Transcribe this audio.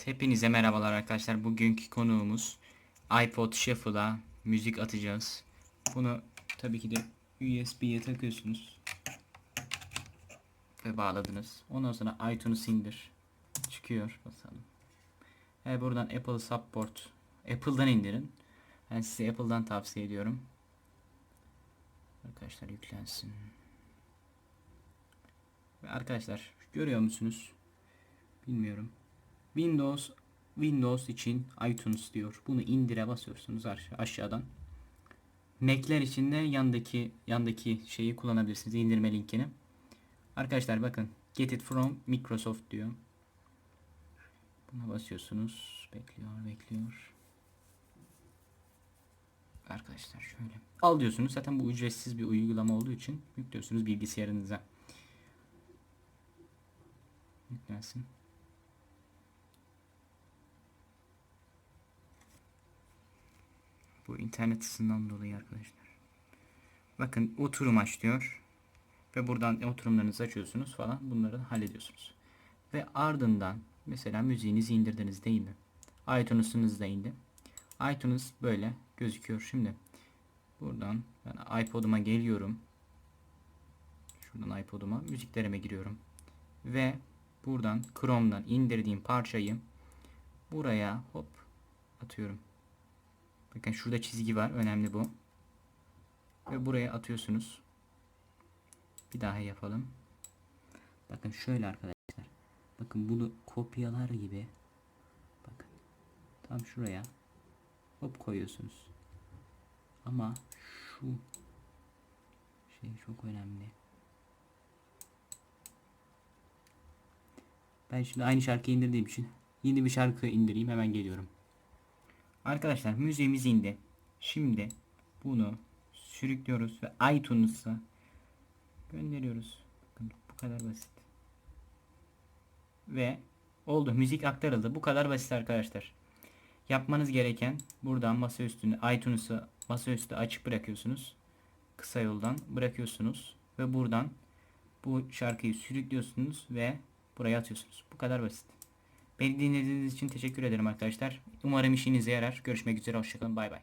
Evet, hepinize merhabalar arkadaşlar. Bugünkü konuğumuz iPod Shuffle'a müzik atacağız. Bunu tabii ki de USB'ye takıyorsunuz. Ve bağladınız. Ondan sonra iTunes indir. Çıkıyor. Basalım. Evet, buradan Apple Support. Apple'dan indirin. Ben size Apple'dan tavsiye ediyorum. Arkadaşlar yüklensin. Ve arkadaşlar görüyor musunuz? Bilmiyorum. Windows Windows için iTunes diyor. Bunu indire basıyorsunuz aşa- aşağıdan. Mac'ler için de yandaki yandaki şeyi kullanabilirsiniz. indirme linkini. Arkadaşlar bakın. Get it from Microsoft diyor. Buna basıyorsunuz. Bekliyor, bekliyor. Arkadaşlar şöyle. Al diyorsunuz. Zaten bu ücretsiz bir uygulama olduğu için yüklüyorsunuz bilgisayarınıza. Yüklensin. İnternet hızından dolayı arkadaşlar. Bakın oturum aç. Ve buradan oturumlarınızı açıyorsunuz falan. Bunları hallediyorsunuz. Ve ardından mesela müziğinizi indirdiniz değil mi? iTunes'unuz da indi. iTunes böyle gözüküyor. Şimdi buradan ben iPod'uma geliyorum. Şuradan iPod'uma müziklerime giriyorum. Ve buradan Chrome'dan indirdiğim parçayı buraya hop atıyorum. Bakın şurada çizgi var. Önemli bu. Ve buraya atıyorsunuz. Bir daha yapalım. Bakın şöyle arkadaşlar. Bakın bunu kopyalar gibi. Bakın. Tam şuraya. Hop koyuyorsunuz. Ama şu şey çok önemli. Ben şimdi aynı şarkıyı indirdiğim için yeni bir şarkı indireyim hemen geliyorum. Arkadaşlar müziğimiz indi. Şimdi bunu sürüklüyoruz ve iTunes'a gönderiyoruz. Bakın bu kadar basit. Ve oldu. Müzik aktarıldı. Bu kadar basit arkadaşlar. Yapmanız gereken buradan masa üstünü iTunes'ı masaüstü açık bırakıyorsunuz. Kısa yoldan bırakıyorsunuz ve buradan bu şarkıyı sürüklüyorsunuz ve buraya atıyorsunuz. Bu kadar basit. Beni dinlediğiniz için teşekkür ederim arkadaşlar. Umarım işinize yarar. Görüşmek üzere. Hoşçakalın. Bay bay.